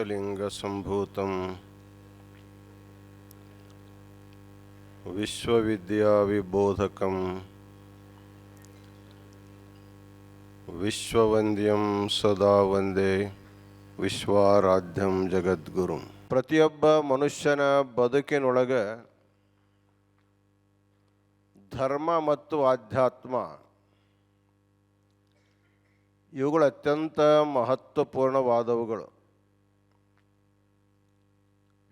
पंचलिङ्गसम्भूतं विश्वविद्याविबोधकं ವಿಶ್ವವಂದ್ಯಂ ಸದಾ ವಂದೇ ವಿಶ್ವಾರಾಧ್ಯಂ ಜಗದ್ಗುರು ಪ್ರತಿಯೊಬ್ಬ ಮನುಷ್ಯನ ಬದುಕಿನೊಳಗೆ ಧರ್ಮ ಮತ್ತು ಆಧ್ಯಾತ್ಮ ಇವುಗಳು ಅತ್ಯಂತ ಮಹತ್ವಪೂರ್ಣವಾದವುಗಳು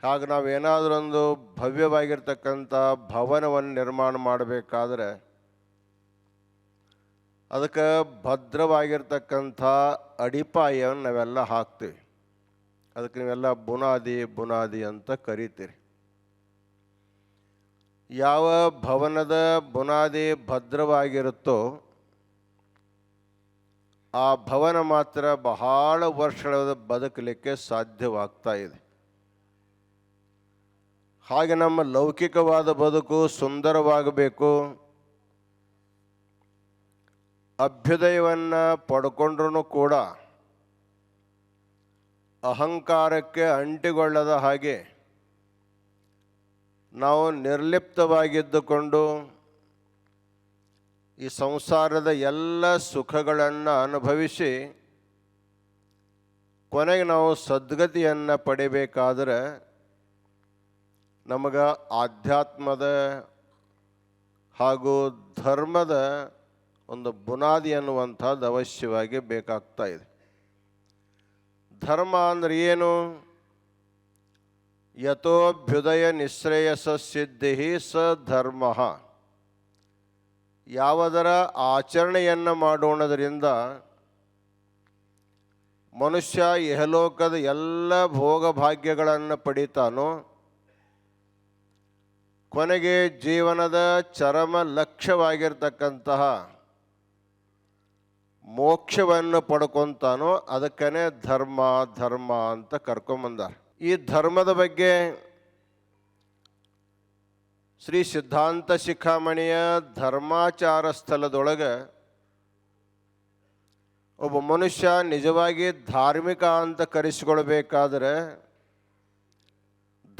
ಹಾಗೆ ನಾವೇನಾದರೊಂದು ಭವ್ಯವಾಗಿರ್ತಕ್ಕಂಥ ಭವನವನ್ನು ನಿರ್ಮಾಣ ಮಾಡಬೇಕಾದ್ರೆ ಅದಕ್ಕೆ ಭದ್ರವಾಗಿರ್ತಕ್ಕಂಥ ಅಡಿಪಾಯವನ್ನು ನಾವೆಲ್ಲ ಹಾಕ್ತೀವಿ. ಅದಕ್ಕೆ ನೀವೆಲ್ಲ ಬುನಾದಿ ಬುನಾದಿ ಅಂತ ಕರಿತೀರಿ. ಯಾವ ಭವನದ ಬುನಾದಿ ಭದ್ರವಾಗಿರುತ್ತೋ ಆ ಭವನ ಮಾತ್ರ ಬಹಳ ವರ್ಷಗಳ ಬದುಕಲಿಕ್ಕೆ ಸಾಧ್ಯವಾಗ್ತಾ ಇದೆ. ಹಾಗೆ ನಮ್ಮ ಲೌಕಿಕವಾದ ಬದುಕು ಸುಂದರವಾಗಬೇಕು. ಅಭ್ಯುದಯವನ್ನು ಪಡ್ಕೊಂಡ್ರೂ ಕೂಡ ಅಹಂಕಾರಕ್ಕೆ ಅಂಟಿಕೊಳ್ಳದ ಹಾಗೆ ನಾವು ನಿರ್ಲಿಪ್ತವಾಗಿದ್ದುಕೊಂಡು ಈ ಸಂಸಾರದ ಎಲ್ಲ ಸುಖಗಳನ್ನು ಅನುಭವಿಸಿ ಕೊನೆಗೆ ನಾವು ಸದ್ಗತಿಯನ್ನು ಪಡಿಬೇಕಾದ್ರೆ ನಮಗೆ ಆಧ್ಯಾತ್ಮದ ಹಾಗೂ ಧರ್ಮದ ಒಂದು ಬುನಾದಿ ಅನ್ನುವಂಥದ್ದು ಅವಶ್ಯವಾಗಿ ಬೇಕಾಗ್ತಾ ಇದೆ. ಧರ್ಮ ಅಂದ್ರೆ ಏನು? ಯಥೋಭ್ಯುದಯ ನಿಶ್ರೇಯಸ ಸಿದ್ಧಿ ಸ ಧರ್ಮ. ಯಾವುದರ ಆಚರಣೆಯನ್ನು ಮಾಡೋಣದರಿಂದ ಮನುಷ್ಯ ಯಹಲೋಕದ ಎಲ್ಲ ಭೋಗಭಾಗ್ಯಗಳನ್ನು ಪಡಿತಾನೋ ಕೊನೆಗೆ ಜೀವನದ ಚರಮ ಲಕ್ಷ್ಯವಾಗಿರ್ತಕ್ಕಂತಹ ಮೋಕ್ಷವನ್ನು ಪಡ್ಕೊತಾನೋ ಅದಕ್ಕೇ ಧರ್ಮ ಧರ್ಮ ಅಂತ ಕರ್ಕೊಂಬಂದಾರೆ. ಈ ಧರ್ಮದ ಬಗ್ಗೆ ಶ್ರೀ ಸಿದ್ಧಾಂತ ಶಿಖಾಮಣಿಯ ಧರ್ಮಾಚಾರ ಸ್ಥಳದೊಳಗೆ ಒಬ್ಬ ಮನುಷ್ಯ ನಿಜವಾಗಿ ಧಾರ್ಮಿಕ ಅಂತ ಕರೆಸಿಕೊಳ್ಬೇಕಾದ್ರೆ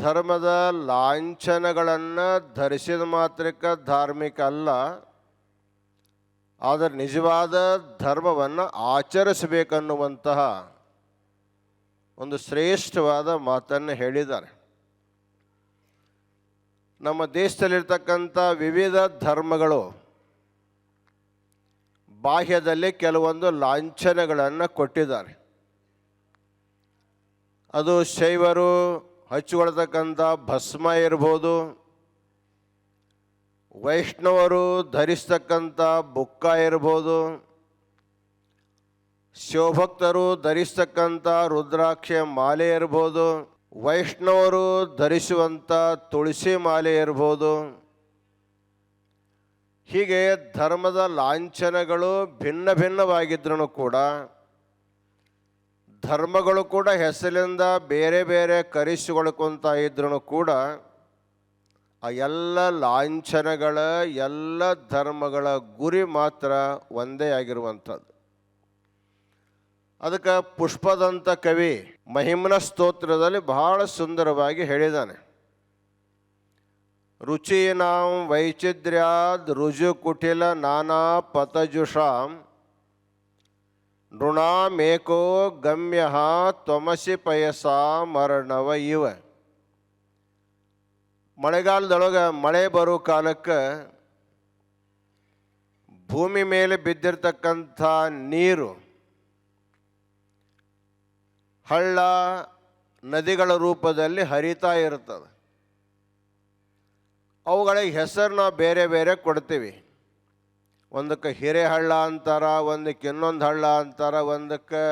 ಧರ್ಮದ ಲಾಂಛನಗಳನ್ನು ಧರಿಸಿದ ಮಾತ್ರಕ್ಕೆ ಧಾರ್ಮಿಕ ಅಲ್ಲ. ಆದರೆ ನಿಜವಾದ ಧರ್ಮವನ್ನು ಆಚರಿಸಬೇಕನ್ನುವಂತಹ ಒಂದು ಶ್ರೇಷ್ಠವಾದ ಮಾತನ್ನು ಹೇಳಿದ್ದಾರೆ. ನಮ್ಮ ದೇಶದಲ್ಲಿರ್ತಕ್ಕಂಥ ವಿವಿಧ ಧರ್ಮಗಳು ಬಾಹ್ಯದಲ್ಲಿ ಕೆಲವೊಂದು ಲಾಂಛನಗಳನ್ನು ಕೊಟ್ಟಿದ್ದಾರೆ. ಅದು ಶೈವರು ಹಚ್ಚಿಕೊಳ್ತಕ್ಕಂಥ ಭಸ್ಮ ಇರ್ಬೋದು. ವೈಷ್ಣವರು ಧರಿಸ್ತಕ್ಕಂಥ ಬುಕ್ಕ ಇರ್ಬೋದು. ಶಿವಭಕ್ತರು ಧರಿಸ್ತಕ್ಕಂಥ ರುದ್ರಾಕ್ಷ ಮಾಲೆ ಇರ್ಬೋದು. ವೈಷ್ಣವರು ಧರಿಸುವಂಥ ತುಳಸಿ ಮಾಲೆ ಇರ್ಬೋದು. ಹೀಗೆ ಧರ್ಮದ ಲಾಂಛನಗಳು ಭಿನ್ನ ಭಿನ್ನವಾಗಿದ್ರೂ ಕೂಡ ಧರ್ಮಗಳು ಕೂಡ ಹೆಸರಿಂದ ಬೇರೆ ಬೇರೆ ಕರೆಸಿಕೊಳ್ಕೊಂತ ಇದ್ರೂ ಕೂಡ ಆ ಎಲ್ಲ ಲಾಂಛನಗಳ, ಎಲ್ಲ ಧರ್ಮಗಳ ಗುರಿ ಮಾತ್ರ ಒಂದೇ ಆಗಿರುವಂಥದ್ದು. ಅದಕ್ಕೆ ಪುಷ್ಪದಂತ ಕವಿ ಮಹಿಮನ ಸ್ತೋತ್ರದಲ್ಲಿ ಬಹಳ ಸುಂದರವಾಗಿ ಹೇಳಿದ್ದಾನೆ. ರುಚೀನಾಂ ವೈಚಿತ್ರ್ಯಾದ್ ರುಜು ಕುಟಿಲ ನಾನಾ ಪತಜುಷಾಂ ನೃಣಾಮೇಕೋ ಗಮ್ಯ ತ್ವಮಸಿ ಪಯಸ ಮರಣವ ಇವ. ಮಳೆಗಾಲದೊಳಗೆ ಮಳೆ ಬರೋ ಕಾಲಕ್ಕೆ ಭೂಮಿ ಮೇಲೆ ಬಿದ್ದಿರ್ತಕ್ಕಂಥ ನೀರು, ಹಳ್ಳ ನದಿಗಳ ರೂಪದಲ್ಲಿ ಹರಿತಾ ಇರ್ತದೆ ಅವುಗಳಿಗೆ ಹೆಸರು ಬೇರೆ ಬೇರೆ ಕೊಡ್ತೀವಿ. ಒಂದಕ್ಕೆ ಹಿರೇಹಳ್ಳ ಅಂತಾರ, ಒಂದಕ್ಕೆ ಇನ್ನೊಂದು ಹಳ್ಳ ಅಂತಾರ, ಒಂದಕ್ಕೆ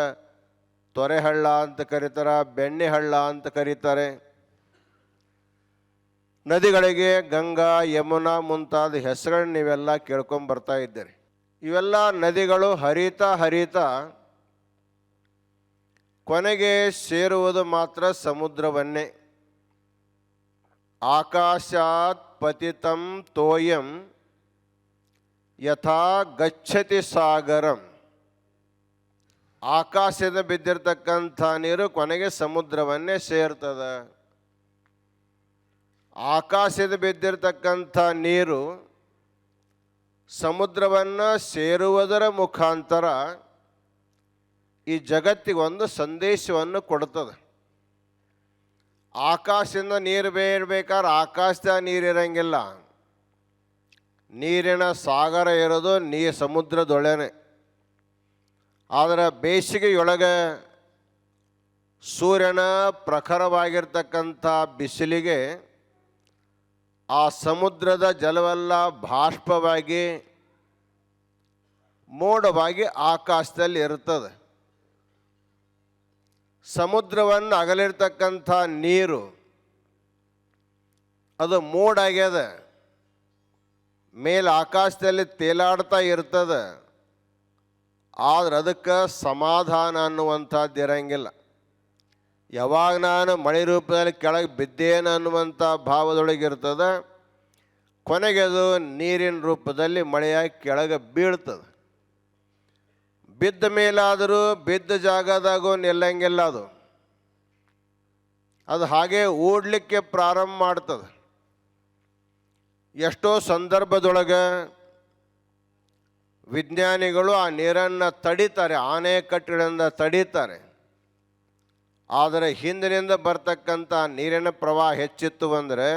ತೊರೆಹಳ್ಳ ಅಂತ ಕರೀತಾರ, ಬೆಣ್ಣೆ ಹಳ್ಳ ಅಂತ ಕರೀತಾರೆ. ನದಿಗಳಿಗೆ ಗಂಗಾ, ಯಮುನಾ ಮುಂತಾದ ಹೆಸರುಗಳನ್ನ ನೀವೆಲ್ಲ ಕೇಳ್ಕೊಂಬರ್ತಾ ಇದ್ದೀರಿ. ಇವೆಲ್ಲ ನದಿಗಳು ಹರಿತಾ ಹರಿತಾ ಕೊನೆಗೆ ಸೇರುವುದು ಮಾತ್ರ ಸಮುದ್ರವನ್ನೇ. ಆಕಾಶಾತ್ ಪತಿತಂ ತೋಯಂ ಯಥಾ ಗಚ್ಚತಿ ಸಾಗರಂ. ಆಕಾಶದ ಬಿದ್ದಿರತಕ್ಕಂಥ ನೀರು ಕೊನೆಗೆ ಸಮುದ್ರವನ್ನೇ ಸೇರ್ತದ. ಆಕಾಶದ ಬಿದ್ದಿರತಕ್ಕಂಥ ನೀರು ಸಮುದ್ರವನ್ನು ಸೇರುವುದರ ಮುಖಾಂತರ ಈ ಜಗತ್ತಿಗೆ ಒಂದು ಸಂದೇಶವನ್ನು ಕೊಡ್ತದೆ. ಆಕಾಶದಿಂದ ನೀರು ಬೇರ್ಬೇಕಾದ್ರೆ ಆಕಾಶದ ನೀರು ಇರಂಗಿಲ್ಲ. ನೀರಿನ ಸಾಗರ ಇರೋದು ನೀ ಸಮುದ್ರದೊಳನೆ. ಆದರೆ ಬೇಸಿಗೆಯೊಳಗೆ ಸೂರ್ಯನ ಪ್ರಖರವಾಗಿರ್ತಕ್ಕಂಥ ಬಿಸಿಲಿಗೆ ಆ ಸಮುದ್ರದ ಜಲವೆಲ್ಲ ಬಾಷ್ಪವಾಗಿ, ಮೋಡವಾಗಿ ಆಕಾಶದಲ್ಲಿ ಇರ್ತದೆ ಸಮುದ್ರವನ್ನು ಅಗಲಿರ್ತಕ್ಕಂಥ ನೀರು ಅದು ಮೋಡಾಗ್ಯದ. ಮೇಲೆ ಆಕಾಶದಲ್ಲಿ ತೇಲಾಡ್ತಾ ಇರ್ತದ. ಆದ್ರೆ ಅದಕ್ಕೆ ಸಮಾಧಾನ ಅನ್ನುವಂಥದ್ದು ಇರಂಗಿಲ್ಲ. ಯಾವಾಗ ನಾನು ಮಳೆ ರೂಪದಲ್ಲಿ ಕೆಳಗೆ ಬಿದ್ದೇನು ಅನ್ನುವಂಥ ಭಾವದೊಳಗಿರ್ತದೆ ಕೊನೆಗೆ ಅದು ನೀರಿನ ರೂಪದಲ್ಲಿ ಮಳೆಯಾಗಿ ಕೆಳಗೆ ಬೀಳ್ತದೆ. ಬಿದ್ದ ಮೇಲಾದರೂ ಬಿದ್ದ ಜಾಗದಾಗೂ ನಿಲ್ಲಂಗಿಲ್ಲ ಅದು. ಅದು ಹಾಗೆ ಓಡಲಿಕ್ಕೆ ಪ್ರಾರಂಭ ಮಾಡ್ತದೆ. ಎಷ್ಟೋ ಸಂದರ್ಭದೊಳಗೆ ವಿಜ್ಞಾನಿಗಳು ಆ ನೀರನ್ನು ತಡಿತಾರೆ ಆನೆಕಟ್ಟುಗಳಿಂದ ತಡೀತಾರೆ. ಆದರೆ ಹಿಂದಿನಿಂದ ಬರ್ತಕ್ಕಂಥ ನೀರಿನ ಪ್ರವಾಹ ಹೆಚ್ಚಿತ್ತು ಅಂದರೆ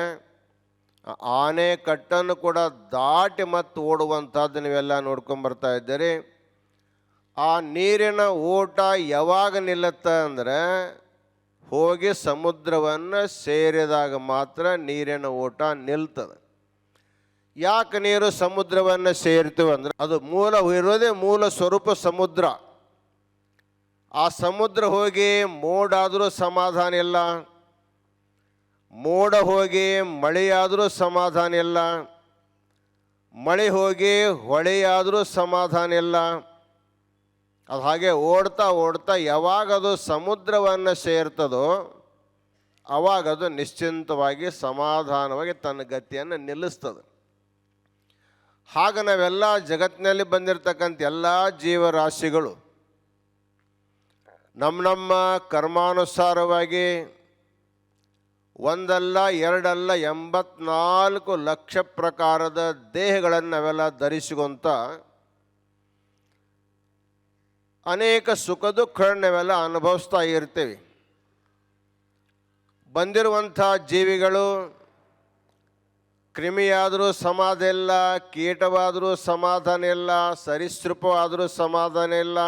ಆನೆ ಕಟ್ಟನ್ನು ಕೂಡ ದಾಟಿ ಮತ್ತು ಓಡುವಂಥದ್ದು ನೀವೆಲ್ಲ ನೋಡ್ಕೊಂಬರ್ತಾ ಇದ್ದೀರಿ. ಆ ನೀರಿನ ಓಟ ಯಾವಾಗ ನಿಲ್ಲುತ್ತೆ ಅಂದರೆ ಹೋಗಿ ಸಮುದ್ರವನ್ನು ಸೇರಿದಾಗ ಮಾತ್ರ ನೀರಿನ ಓಟ ನಿಲ್ತದೆ. ಯಾಕೆ ನೀರು ಸಮುದ್ರವನ್ನು ಸೇರ್ತೀವಿ ಅಂದ್ರೆ ಅದು ಮೂಲ ಇರೋದೇ ಮೂಲ ಸ್ವರೂಪ ಸಮುದ್ರ. ಆ ಸಮುದ್ರ ಹೋಗಿ ಮೋಡಾದರೂ ಸಮಾಧಾನ ಇಲ್ಲ. ಮೋಡ ಹೋಗಿ ಮಳೆಯಾದರೂ ಸಮಾಧಾನ ಇಲ್ಲ. ಮಳೆ ಹೋಗಿ ಹೊಳೆಯಾದರೂ ಸಮಾಧಾನ ಇಲ್ಲ. ಅದು ಹಾಗೆ ಓಡ್ತಾ ಓಡ್ತಾ ಯಾವಾಗ ಅದು ಸಮುದ್ರವನ್ನು ಸೇರ್ತದೋ ಅವಾಗ ಅದು ನಿಶ್ಚಿಂತವಾಗಿ ಸಮಾಧಾನವಾಗಿ ತನ್ನ ಗತಿಯನ್ನು ನಿಲ್ಲಿಸ್ತದೆ. ಹಾಗ ನಾವೆಲ್ಲ ಜಗತ್ತಿನಲ್ಲಿ ಬಂದಿರತಕ್ಕಂಥ ಎಲ್ಲ ಜೀವರಾಶಿಗಳು ನಮ್ಮ ನಮ್ಮ ಕರ್ಮಾನುಸಾರವಾಗಿ ಒಂದಲ್ಲ ಎರಡಲ್ಲ ಎಂಬತ್ನಾಲ್ಕು ಲಕ್ಷ ಪ್ರಕಾರದ ದೇಹಗಳನ್ನು ನಾವೆಲ್ಲ ಧರಿಸಿಕೊಂತ ಅನೇಕ ಸುಖ ದುಃಖಗಳನ್ನ ನಾವೆಲ್ಲ ಅನುಭವಿಸ್ತಾ ಇರ್ತೇವೆ. ಬಂದಿರುವಂಥ ಜೀವಿಗಳು ಕ್ರಿಮಿಯಾದರೂ ಸಮಾಧಾನ ಇಲ್ಲ, ಕೀಟವಾದರೂ ಸಮಾಧಾನ ಇಲ್ಲ, ಸರಿಸೃಪವಾದರೂ ಸಮಾಧಾನ ಇಲ್ಲ,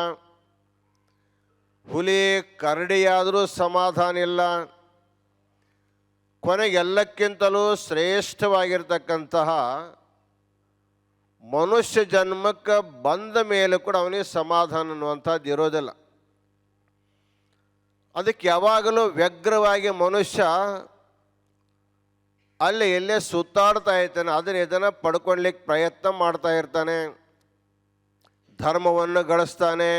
ಹುಲಿ ಕರಡಿಯಾದರೂ ಸಮಾಧಾನ ಇಲ್ಲ. ಕೊನೆಗೆಲ್ಲಕ್ಕಿಂತಲೂ ಶ್ರೇಷ್ಠವಾಗಿರ್ತಕ್ಕಂತಹ ಮನುಷ್ಯ ಜನ್ಮಕ್ಕೆ ಬಂದ ಮೇಲೆ ಕೂಡ ಅವನಿಗೆ ಸಮಾಧಾನ ಅನ್ನುವಂಥದ್ದು ಇರೋದಿಲ್ಲ. ಅದಕ್ಕೆ ಯಾವಾಗಲೂ ವ್ಯಗ್ರವಾಗಿ ಮನುಷ್ಯ ಅಲ್ಲಿ ಎಲ್ಲೇ ಸುತ್ತಾಡ್ತಾ ಇರ್ತಾನೆ, ಅದನ್ನ ಇದನ್ನು ಪಡ್ಕೊಳ್ಲಿಕ್ಕೆ ಪ್ರಯತ್ನ ಮಾಡ್ತಾ ಇರ್ತಾನೆ. ಧರ್ಮವನ್ನು ಗಳಿಸ್ತಾನೆ.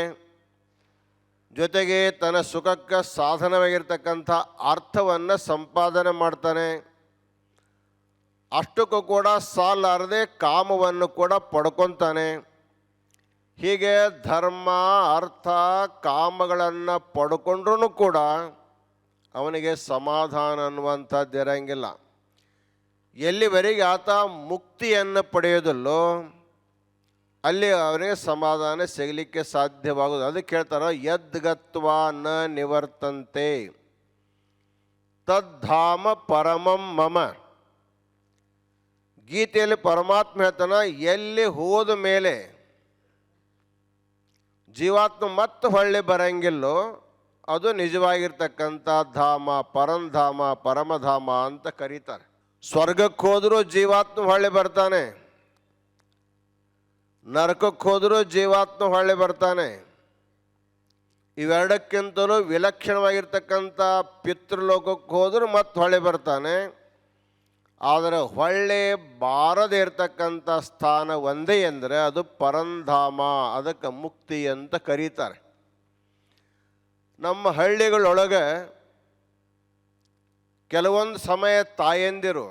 ಜೊತೆಗೆ ತನ್ನ ಸುಖಕ್ಕೆ ಸಾಧನವಾಗಿರ್ತಕ್ಕಂಥ ಅರ್ಥವನ್ನು ಸಂಪಾದನೆ ಮಾಡ್ತಾನೆ. ಅಷ್ಟಕ್ಕೂ ಕೂಡ ಸಾಲಾರದೆ ಕಾಮವನ್ನು ಕೂಡ ಪಡ್ಕೊತಾನೆ ಹೀಗೆ ಧರ್ಮ, ಅರ್ಥ, ಕಾಮಗಳನ್ನು ಪಡ್ಕೊಂಡ್ರೂ ಕೂಡ ಅವನಿಗೆ ಸಮಾಧಾನ ಅನ್ನುವಂಥದ್ದು ಇರಂಗಿಲ್ಲ ಎಲ್ಲಿವರೆಗೆ ಆತ ಮುಕ್ತಿಯನ್ನು ಪಡೆಯೋದಲ್ಲೋ ಅಲ್ಲಿ ಅವರಿಗೆ ಸಮಾಧಾನ ಸಿಗಲಿಕ್ಕೆ ಸಾಧ್ಯವಾಗೋದು ಅದಕ್ಕೆ ಹೇಳ್ತಾರ ಯದ್ಗತ್ವ ನ ನಿವರ್ತಂತೆ. ತದ್ಧಾಮ ಪರಮಂ ಮಮ. ಗೀತೆಯಲ್ಲಿ ಪರಮಾತ್ಮ ಹೇಳ್ತಾನ, ಎಲ್ಲಿ ಹೋದ ಮೇಲೆ ಜೀವಾತ್ಮ ಮತ್ತೆ ಹೊಳ್ಳಿ ಬರಂಗಿಲ್ಲೋ, ಅದು ನಿಜವಾಗಿರ್ತಕ್ಕಂಥ ಧಾಮ ಪರಂಧಾಮ ಪರಮಧಾಮ ಅಂತ ಕರೀತಾರೆ. ಸ್ವರ್ಗಕ್ಕೆ ಹೋದರೂ ಜೀವಾತ್ಮ ಹೊಳ್ಳಿ ಬರ್ತಾನೆ. ನರಕಕ್ಕೆ ಹೋದರೂ ಜೀವಾತ್ಮ ಹೊಳ್ಳಿ ಬರ್ತಾನೆ. ಇವೆರಡಕ್ಕಿಂತಲೂ ವಿಲಕ್ಷಣವಾಗಿರ್ತಕ್ಕಂಥ ಪಿತೃಲೋಕಕ್ಕೆ ಹೋದರೂ ಮತ್ತೆ ಹೊಳ್ಳಿ ಬರ್ತಾನೆ. ಆದರೆ ಹೊಳ್ಳೆ ಬಾರದೇ ಇರತಕ್ಕಂಥ ಸ್ಥಾನ ಒಂದೇ ಎಂದರೆ ಅದು ಪರಂಧಾಮ, ಅದಕ್ಕೆ ಮುಕ್ತಿ ಅಂತ ಕರೀತಾರೆ. ನಮ್ಮ ಹಳ್ಳಿಗಳೊಳಗೆ ಕೆಲವೊಂದು ಸಮಯ ತಾಯಂದಿರು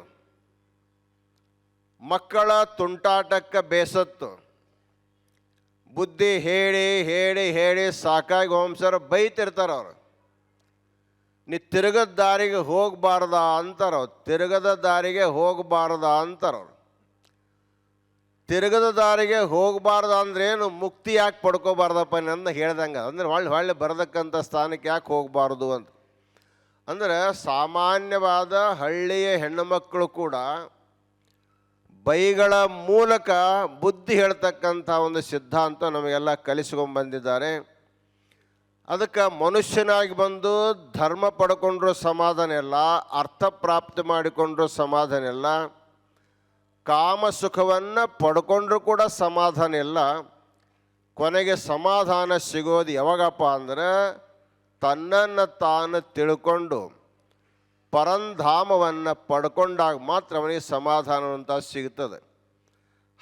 ಮಕ್ಕಳ ತುಂಟಾಟಕ್ಕೆ ಬೇಸತ್ತು. ಬುದ್ಧಿ ಹೇಳಿ ಹೇಳಿ ಹೇಳಿ ಸಾಕಾಗಿ ಹೋಮ್ಸರ್ ಬೈತಿರ್ತಾರೆ ಅವರು. ನೀ ತಿರುಗದ ದಾರಿಗೆ ಹೋಗಬಾರ್ದ ಅಂತಾರ ತಿರುಗದ ದಾರಿಗೆ ಹೋಗಬಾರ್ದ ಅಂತಾರವ್ರು ತಿರುಗದ ದಾರಿಗೆ ಹೋಗಬಾರ್ದ ಏನು ಮುಕ್ತಿ ಯಾಕೆ ಪಡ್ಕೋಬಾರ್ದಪ್ಪ ನನ್ನ ಹೇಳ್ದಂಗೆ. ಅಂದ್ರೆ ಹೊಳ್ಳಿ ಹೊಳ್ಳಿ ಬರದಕ್ಕಂಥ ಸ್ಥಾನಕ್ಕೆ ಯಾಕೆ ಹೋಗಬಾರ್ದು ಅಂತ. ಅಂದ್ರೆ ಸಾಮಾನ್ಯವಾದ ಹಳ್ಳಿಯ ಹೆಣ್ಣು ಮಕ್ಕಳು ಕೂಡ ಬೈಗಳ ಮೂಲಕ ಬುದ್ಧಿ ಹೇಳ್ತಕ್ಕಂಥ ಒಂದು ಸಿದ್ಧಾಂತ ನಮಗೆಲ್ಲ ಕಲಿಸ್ಕೊಂಡು ಬಂದಿದ್ದಾರೆ. ಅದಕ್ಕೆ ಮನುಷ್ಯನಾಗಿ ಬಂದು ಧರ್ಮ ಪಡ್ಕೊಂಡ್ರೂ ಸಮಾಧಾನ ಇಲ್ಲ, ಅರ್ಥ ಪ್ರಾಪ್ತಿ ಮಾಡಿಕೊಂಡ್ರೂ ಸಮಾಧಾನ ಇಲ್ಲ, ಕಾಮ ಸುಖವನ್ನು ಪಡ್ಕೊಂಡ್ರೂ ಕೂಡ ಸಮಾಧಾನ ಇಲ್ಲ, ಕೊನೆಗೆ ಸಮಾಧಾನ ಸಿಗೋದು ಯಾವಾಗಪ್ಪ ಅಂದ್ರೆ ತನ್ನನ್ನು ತಾನು ತಿಳ್ಕೊಂಡು ಪರಂಧಾಮವನ್ನು ಪಡ್ಕೊಂಡಾಗ ಮಾತ್ರ ಅವನಿಗೆ ಸಮಾಧಾನ ಅಂತ ಸಿಗ್ತದೆ.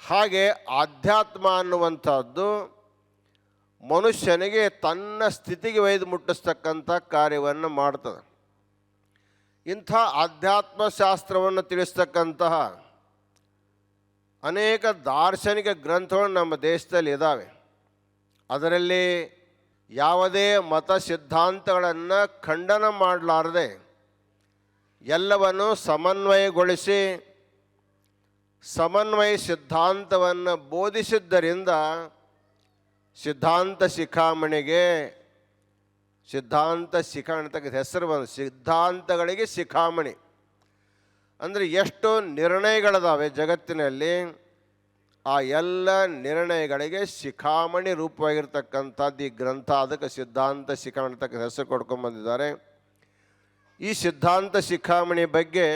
ಹಾಗೆ ಆಧ್ಯಾತ್ಮ ಅನ್ನುವಂಥದ್ದು ಮನುಷ್ಯನಿಗೆ ತನ್ನ ಸ್ಥಿತಿಗೆ ಒಯ್ದು ಮುಟ್ಟಿಸ್ತಕ್ಕಂಥ ಕಾರ್ಯವನ್ನು ಮಾಡ್ತದೆ. ಇಂಥ ಆಧ್ಯಾತ್ಮಶಾಸ್ತ್ರವನ್ನು ತಿಳಿಸ್ತಕ್ಕಂತಹ ಅನೇಕ ದಾರ್ಶನಿಕ ಗ್ರಂಥಗಳು ನಮ್ಮ ದೇಶದಲ್ಲಿ ಇದ್ದಾವೆ ಅದರಲ್ಲಿ ಯಾವುದೇ ಮತ ಸಿದ್ಧಾಂತಗಳನ್ನು ಖಂಡನ ಮಾಡಲಾರದೆ ಎಲ್ಲವನ್ನು ಸಮನ್ವಯಗೊಳಿಸಿ ಸಮನ್ವಯ ಸಿದ್ಧಾಂತವನ್ನು ಬೋಧಿಸಿದ್ದರಿಂದ ಸಿದ್ಧಾಂತ ಶಿಖಾಮಣಿಗೆ ಸಿದ್ಧಾಂತ ಶಿಖಾಮಣಿ ತಕ್ಕ ಹೆಸರು ಬಂದು ಸಿದ್ಧಾಂತಗಳಿಗೆ ಶಿಖಾಮಣಿ. ಅಂದರೆ ಎಷ್ಟು ನಿರ್ಣಯಗಳಿದಾವೆ ಜಗತ್ತಿನಲ್ಲಿ ಆ ಎಲ್ಲ ನಿರ್ಣಯಗಳಿಗೆ ಶಿಖಾಮಣಿ ರೂಪವಾಗಿರ್ತಕ್ಕಂಥದ್ದು ಈ ಗ್ರಂಥ, ಅದಕ್ಕೆ ಸಿದ್ಧಾಂತ ಶಿಖಾಮಣಿ ತಕ್ಕ ಹೆಸರು ಕೊಡ್ಕೊಂಬಂದಿದ್ದಾರೆ ಈ ಸಿದ್ಧಾಂತ ಶಿಖಾಮಣಿ ಬಗ್ಗೆ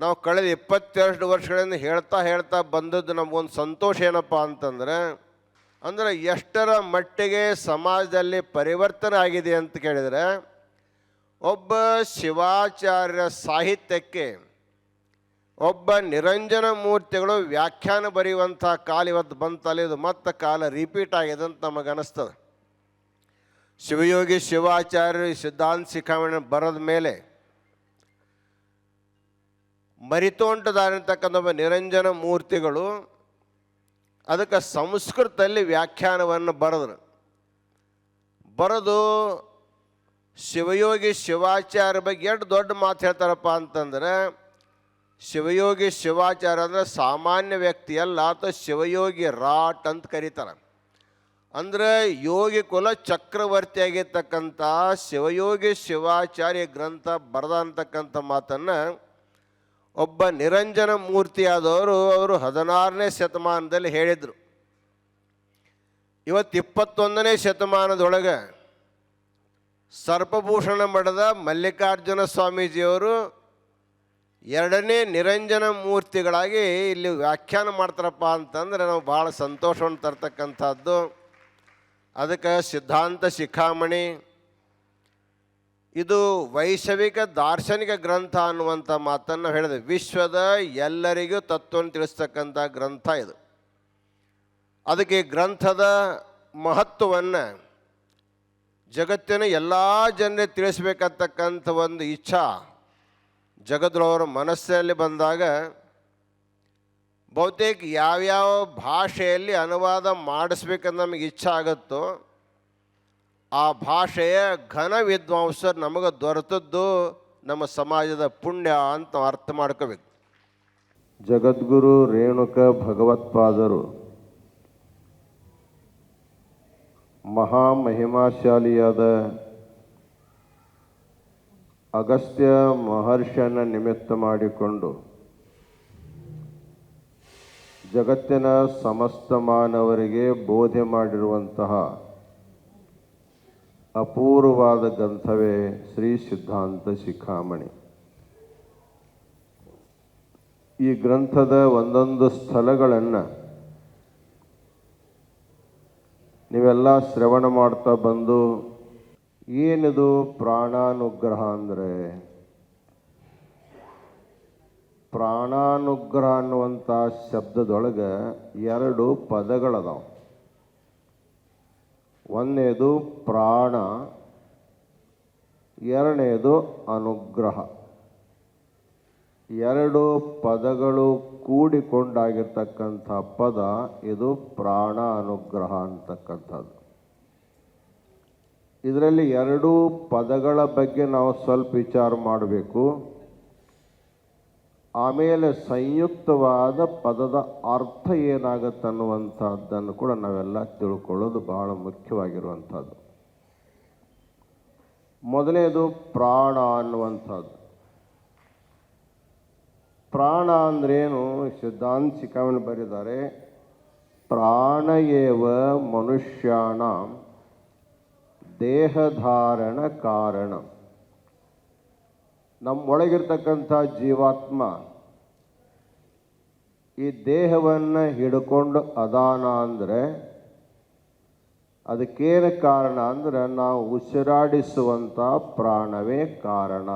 ನಾವು ಕಳೆದ ಇಪ್ಪತ್ತೆರಡು ವರ್ಷಗಳಿಂದ ಹೇಳ್ತಾ ಹೇಳ್ತಾ ಬಂದದ್ದು ನಮಗೊಂದು ಸಂತೋಷ ಏನಪ್ಪ ಅಂತಂದರೆ, ಅಂದರೆ ಎಷ್ಟರ ಮಟ್ಟಿಗೆ ಸಮಾಜದಲ್ಲಿ ಪರಿವರ್ತನೆ ಆಗಿದೆ ಅಂತ ಕೇಳಿದರೆ, ಒಬ್ಬ ಶಿವಾಚಾರ್ಯ ಸಾಹಿತ್ಯಕ್ಕೆ ಒಬ್ಬ ನಿರಂಜನ ಮೂರ್ತಿಗಳು ವ್ಯಾಖ್ಯಾನ ಬರೆಯುವಂಥ ಕಾಲ ಇವತ್ತು ಬಂತಲ್ಲ, ಇದು ಮತ್ತೆ ಕಾಲ ರಿಪೀಟ್ ಆಗಿದೆ ಅಂತ ನಮಗನ್ನಿಸ್ತದೆ ಶಿವಯೋಗಿ ಶಿವಾಚಾರ್ಯರು ಈ ಸಿದ್ಧಾಂತ ಶಿಖಾಮಣಿ ಬರೆದ ಮೇಲೆ ಮರಿತೋಂಟದಾರಿರ್ತಕ್ಕಂಥ ಒಬ್ಬ ನಿರಂಜನ ಮೂರ್ತಿಗಳು ಅದಕ್ಕೆ ಸಂಸ್ಕೃತದಲ್ಲಿ ವ್ಯಾಖ್ಯಾನವನ್ನು ಬರೆದ್ರು. ಬರೆದು ಶಿವಯೋಗಿ ಶಿವಾಚಾರ್ಯ ಬಗ್ಗೆ ಎಷ್ಟು ದೊಡ್ಡ ಮಾತು ಹೇಳ್ತಾರಪ್ಪ ಅಂತಂದ್ರೆ ಶಿವಯೋಗಿ ಶಿವಾಚಾರ್ಯ ಅಂದರೆ ಸಾಮಾನ್ಯ ವ್ಯಕ್ತಿ ಅಲ್ಲ ಅಥವಾ ಶಿವಯೋಗಿ ರಾಟ್ ಅಂತ ಕರೀತಾರೆ. ಅಂದರೆ ಯೋಗಿ ಕುಲ ಚಕ್ರವರ್ತಿ ಆಗಿರ್ತಕ್ಕಂಥ ಶಿವಯೋಗಿ ಶಿವಾಚಾರ್ಯ ಗ್ರಂಥ ಬರೆದಂತಕ್ಕಂಥ ಮಾತನ್ನು ಒಬ್ಬ ನಿರಂಜನ ಮೂರ್ತಿಯಾದವರು ಅವರು ಹದಿನಾರನೇ ಶತಮಾನದಲ್ಲಿ ಹೇಳಿದರು. ಇವತ್ತು ಇಪ್ಪತ್ತೊಂದನೇ ಶತಮಾನದೊಳಗೆ ಸರ್ಪಭೂಷಣ ಮಠದ ಮಲ್ಲಿಕಾರ್ಜುನ ಸ್ವಾಮೀಜಿಯವರು ಎರಡನೇ ನಿರಂಜನ ಮೂರ್ತಿಗಳಾಗಿ ಇಲ್ಲಿ ವ್ಯಾಖ್ಯಾನ ಮಾಡ್ತಾರಪ್ಪ ಅಂತಂದ್ರೆ ನಾವು ಭಾಳ ಸಂತೋಷವನ್ನು ತರ್ತಕ್ಕಂಥದ್ದು. ಅದಕ್ಕೆ ಸಿದ್ಧಾಂತ ಶಿಖಾಮಣಿ, ಇದು ವೈಶವಿಕ ದಾರ್ಶನಿಕ ಗ್ರಂಥ ಅನ್ನುವಂಥ ಮಾತನ್ನು ಹೇಳಿದೆ. ವಿಶ್ವದ ಎಲ್ಲರಿಗೂ ತತ್ವವನ್ನು ತಿಳಿಸ್ತಕ್ಕಂಥ ಗ್ರಂಥ ಇದು. ಅದಕ್ಕೆ ಗ್ರಂಥದ ಮಹತ್ವವನ್ನು ಜಗತ್ತಿನ ಎಲ್ಲ ಜನರಿಗೆ ತಿಳಿಸ್ಬೇಕಂತಕ್ಕಂಥ ಒಂದು ಇಚ್ಛಾ. ಜಗದ್ರವರ ಮನಸ್ಸಲ್ಲಿ ಬಂದಾಗ ಬಹುತೇಕ ಯಾವ್ಯಾವ ಭಾಷೆಯಲ್ಲಿ ಅನುವಾದ ಮಾಡಿಸ್ಬೇಕಂತ ನಮಗೆ ಇಚ್ಛೆ ಆಗುತ್ತೋ ಆ ಭಾಷೆಯ ಘನ ವಿದ್ವಾಂಸರು ನಮಗೆ ದೊರೆತದ್ದು ನಮ್ಮ ಸಮಾಜದ ಪುಣ್ಯ ಅಂತ ಅರ್ಥ ಮಾಡ್ಕೋಬೇಕು. ಜಗದ್ಗುರು ರೇಣುಕ ಭಗವತ್ಪಾದರು ಮಹಾಮಹಿಮಾಶಾಲಿಯಾದ ಅಗಸ್ತ್ಯ ಮಹರ್ಷಿಯನ್ನು ನಿಮಿತ್ತ ಮಾಡಿಕೊಂಡು ಜಗತ್ತಿನ ಸಮಸ್ತ ಮಾನವರಿಗೆ ಬೋಧೆ ಮಾಡಿರುವಂತಹ ಅಪೂರ್ವವಾದ ಗ್ರಂಥವೇ ಶ್ರೀ ಸಿದ್ಧಾಂತ ಶಿಖಾಮಣಿ. ಈ ಗ್ರಂಥದ ಒಂದೊಂದು ಸ್ಥಳಗಳನ್ನು ನೀವೆಲ್ಲ ಶ್ರವಣ ಮಾಡ್ತಾ ಬಂದು ಏನಿದು ಪ್ರಾಣಾನುಗ್ರಹ ಅಂದರೆ? ಪ್ರಾಣಾನುಗ್ರಹ ಅನ್ನುವಂಥ ಶಬ್ದದೊಳಗೆ ಎರಡು ಪದಗಳದಾವ. ಒಂದನೇದು ಪ್ರಾಣ, ಎರಡನೇದು ಅನುಗ್ರಹ. ಎರಡು ಪದಗಳು ಕೂಡಿಕೊಂಡಾಗಿರ್ತಕ್ಕಂಥ ಪದ ಇದು ಪ್ರಾಣ ಅನುಗ್ರಹ ಅಂತಕ್ಕಂಥದ್ದು. ಇದರಲ್ಲಿ ಎರಡೂ ಪದಗಳ ಬಗ್ಗೆ ನಾವು ಸ್ವಲ್ಪ ವಿಚಾರ ಮಾಡಬೇಕು. ಆಮೇಲೆ ಸಂಯುಕ್ತವಾದ ಪದದ ಅರ್ಥ ಏನಾಗುತ್ತೆ ಅನ್ನುವಂಥದ್ದನ್ನು ಕೂಡ ನಾವೆಲ್ಲ ತಿಳ್ಕೊಳ್ಳೋದು ಬಹಳ ಮುಖ್ಯವಾಗಿರುವಂಥದ್ದು. ಮೊದಲನೇದು ಪ್ರಾಣ ಅನ್ನುವಂಥದ್ದು. ಪ್ರಾಣ ಅಂದ್ರೇನು? ಸಿದ್ಧಾಂತ ಶಿಖಾವಣಿ ಬರೆದಿದ್ದಾರೆ ಪ್ರಾಣಯೇವ ಮನುಷ್ಯಾಣ ದೇಹಧಾರಣ ಕಾರಣ ನಮ್ಮೊಳಗಿರ್ತಕ್ಕಂಥ ಜೀವಾತ್ಮ ಈ ದೇಹವನ್ನು ಹಿಡ್ಕೊಂಡು ಅದಾನ ಅಂದರೆ ಅದಕ್ಕೇನು ಕಾರಣ ಅಂದ್ರೆ ನಾವು ಉಸಿರಾಡಿಸುವಂಥ ಪ್ರಾಣವೇ ಕಾರಣ.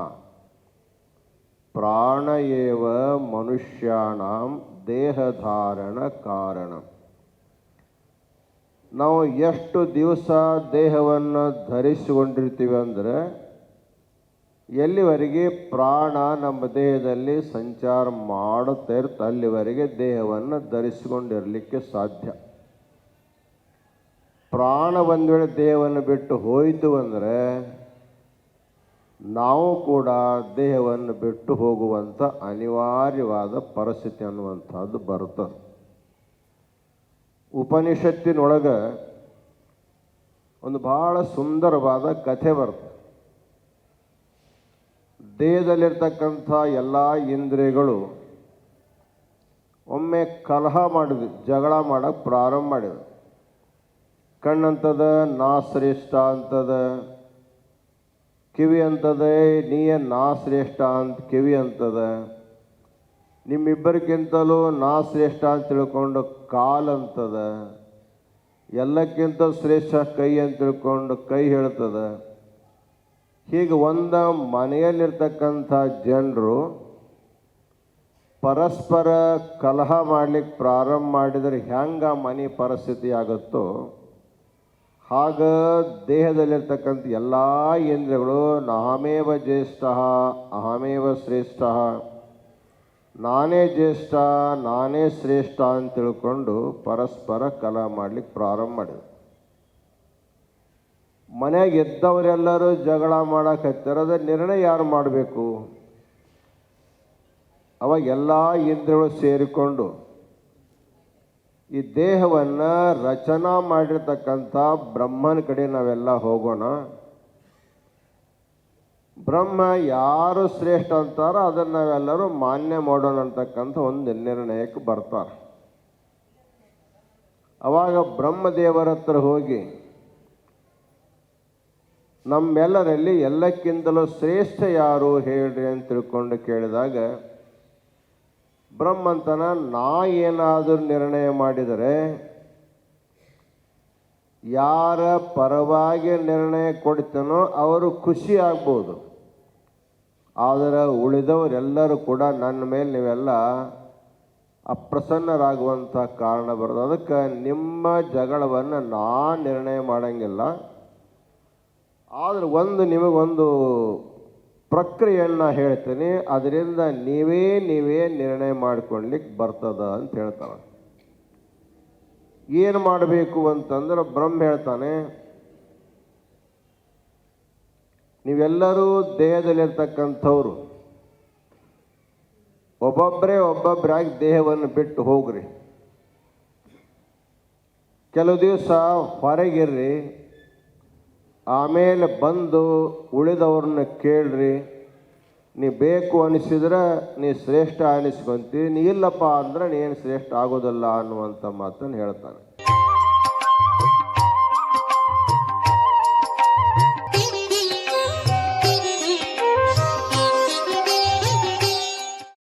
ಪ್ರಾಣಯೇವ ಮನುಷ್ಯಾಣಂ ದೇಹಧಾರಣ ಕಾರಣ ನಾವು ಎಷ್ಟು ದಿವಸ ದೇಹವನ್ನು ಧರಿಸಿಕೊಂಡಿರ್ತೀವಿ ಅಂದರೆ ಎಲ್ಲಿವರೆಗೆ ಪ್ರಾಣ ನಮ್ಮ ದೇಹದಲ್ಲಿ ಸಂಚಾರ ಮಾಡುತ್ತಾ ಇರುತ್ತೆ ಅಲ್ಲಿವರೆಗೆ ದೇಹವನ್ನು ಧರಿಸಿಕೊಂಡಿರಲಿಕ್ಕೆ ಸಾಧ್ಯ. ಪ್ರಾಣ ಒಂದು ವೇಳೆ ದೇಹವನ್ನು ಬಿಟ್ಟು ಹೋಯಿತು ಅಂದರೆ ನಾವು ಕೂಡ ದೇಹವನ್ನು ಬಿಟ್ಟು ಹೋಗುವಂಥ ಅನಿವಾರ್ಯವಾದ ಪರಿಸ್ಥಿತಿ ಅನ್ನುವಂಥದ್ದು ಬರುತ್ತದೆ. ಉಪನಿಷತ್ತಿನೊಳಗೆ ಒಂದು ಭಾಳ ಸುಂದರವಾದ ಕಥೆ ಬರ್ತದೆ. ದೇಹದಲ್ಲಿರ್ತಕ್ಕಂಥ ಎಲ್ಲ ಇಂದ್ರಿಯಗಳು ಒಮ್ಮೆ ಕಲಹ ಮಾಡಿದ್ವಿ, ಜಗಳ ಮಾಡೋಕ್ಕೆ ಪ್ರಾರಂಭ ಮಾಡಿದ್ವಿ. ಕಣ್ಣಂತದ ನಾ ಶ್ರೇಷ್ಠ ಅಂತದ, ಕಿವಿ ಅಂತದ, ನೀಯ ನಾ ಶ್ರೇಷ್ಠ ಅಂತ ಕಿವಿ ಅಂತದ ನಿಮ್ಮಿಬ್ಬರಿಗಿಂತಲೂ ನಾ ಶ್ರೇಷ್ಠ ಅಂತ ತಿಳ್ಕೊಂಡು ಕಾಲು ಅಂತದ, ಎಲ್ಲಕ್ಕಿಂತ ಶ್ರೇಷ್ಠ ಕೈ ಅಂತ ತಿಳ್ಕೊಂಡು ಕೈ ಹೇಳ್ತದ. ಹೀಗೆ ಒಂದು ಮನೆಯಲ್ಲಿರ್ತಕ್ಕಂಥ ಜನರು ಪರಸ್ಪರ ಕಲಹ ಮಾಡಲಿಕ್ಕೆ ಪ್ರಾರಂಭ ಮಾಡಿದರೆ ಹೆಂಗೆ ಮನೆ ಪರಿಸ್ಥಿತಿ ಆಗುತ್ತೋ ಆಗ ದೇಹದಲ್ಲಿರ್ತಕ್ಕಂಥ ಎಲ್ಲ ಇಂದ್ರಿಯಗಳು ನಾಮೇವ ಜ್ಯೇಷ್ಠ ಅಹಮೇವ ಶ್ರೇಷ್ಠ. ನಾನೇ ಜ್ಯೇಷ್ಠ, ನಾನೇ ಶ್ರೇಷ್ಠ ಅಂತ ತಿಳ್ಕೊಂಡು ಪರಸ್ಪರ ಕಲಹ ಮಾಡಲಿಕ್ಕೆ ಪ್ರಾರಂಭ ಮಾಡಿದ್ರು ಮನೆಗೆ ಎದ್ದವರೆಲ್ಲರೂ ಜಗಳ ಮಾಡಕತ್ತಾರ ಅದರ ನಿರ್ಣಯ ಯಾರು ಮಾಡಬೇಕು? ಅವಾಗೆಲ್ಲ ಎಲ್ಲ ಇಂದ್ರಿಯಗಳು ಸೇರಿಕೊಂಡು ಈ ದೇಹವನ್ನು ರಚನಾ ಮಾಡಿರ್ತಕ್ಕಂಥ ಬ್ರಹ್ಮನ ಕಡೆ ನಾವೆಲ್ಲ ಹೋಗೋಣ. ಬ್ರಹ್ಮ ಯಾರು ಶ್ರೇಷ್ಠ ಅಂತಾರೋ ಅದನ್ನು ನಾವೆಲ್ಲರೂ ಮಾನ್ಯ ಮಾಡೋಣ ಅಂತಕ್ಕಂಥ ಒಂದು ನಿರ್ಣಯಕ್ಕೆ ಬರ್ತಾರೆ. ಅವಾಗ ಬ್ರಹ್ಮದೇವರ ಹತ್ರ ಹೋಗಿ, ನಮ್ಮೆಲ್ಲರಲ್ಲಿ ಎಲ್ಲಕ್ಕಿಂತಲೂ ಶ್ರೇಷ್ಠ ಯಾರು ಹೇಳ್ರಿ ಅಂತ ತಿಳ್ಕೊಂಡು ಕೇಳಿದಾಗ, ಬ್ರಹ್ಮಂತನ ನಾ ಏನಾದರೂ ನಿರ್ಣಯ ಮಾಡಿದರೆ ಯಾರ ಪರವಾಗಿ ನಿರ್ಣಯ ಕೊಡ್ತಾನೋ ಅವರು ಖುಷಿ ಆಗ್ಬೋದು. ಆದರೆ ಉಳಿದವರೆಲ್ಲರೂ ಕೂಡ ನನ್ನ ಮೇಲೆ ನೀವೆಲ್ಲ ಅಪ್ರಸನ್ನರಾಗುವಂಥ ಕಾರಣ ಬರೋದು. ಅದಕ್ಕೆ ನಿಮ್ಮ ಜಗಳವನ್ನು ನಾ ನಿರ್ಣಯ ಮಾಡೋಂಗಿಲ್ಲ. ಆದರೆ ಒಂದು ನಿಮಗೊಂದು ಪ್ರಕ್ರಿಯೆಯನ್ನು ಹೇಳ್ತೀನಿ. ಅದರಿಂದ ನೀವೇ ನೀವೇ ನಿರ್ಣಯ ಮಾಡ್ಕೊಳ್ಲಿಕ್ಕೆ ಬರ್ತದ ಅಂತ ಹೇಳ್ತಾನೆ ಏನು ಮಾಡಬೇಕು ಅಂತಂದ್ರೆ ಬ್ರಹ್ಮ ಹೇಳ್ತಾನೆ, ನೀವೆಲ್ಲರೂ ದೇಹದಲ್ಲಿರ್ತಕ್ಕಂಥವ್ರು ಒಬ್ಬೊಬ್ಬರೇ ಒಬ್ಬೊಬ್ಬರಾಗಿ ದೇಹವನ್ನು ಬಿಟ್ಟು ಹೋಗ್ರಿ. ಕೆಲವು ದಿವಸ ಹೊರಗಿರ್ರಿ, ಆಮೇಲೆ ಬಂದು ಉಳಿದವ್ರನ್ನ ಕೇಳ್ರಿ ನೀ ಬೇಕು ಅನಿಸಿದ್ರೆ ನೀ ಶ್ರೇಷ್ಠ ಅನಿಸ್ಕೊಂತಿ, ನೀ ಇಲ್ಲಪ್ಪ ಅಂದ್ರೆ ನೀನು ಶ್ರೇಷ್ಠ ಆಗೋದಲ್ಲ ಅನ್ನುವಂಥ ಮಾತನ್ನು ಹೇಳ್ತಾನೆ.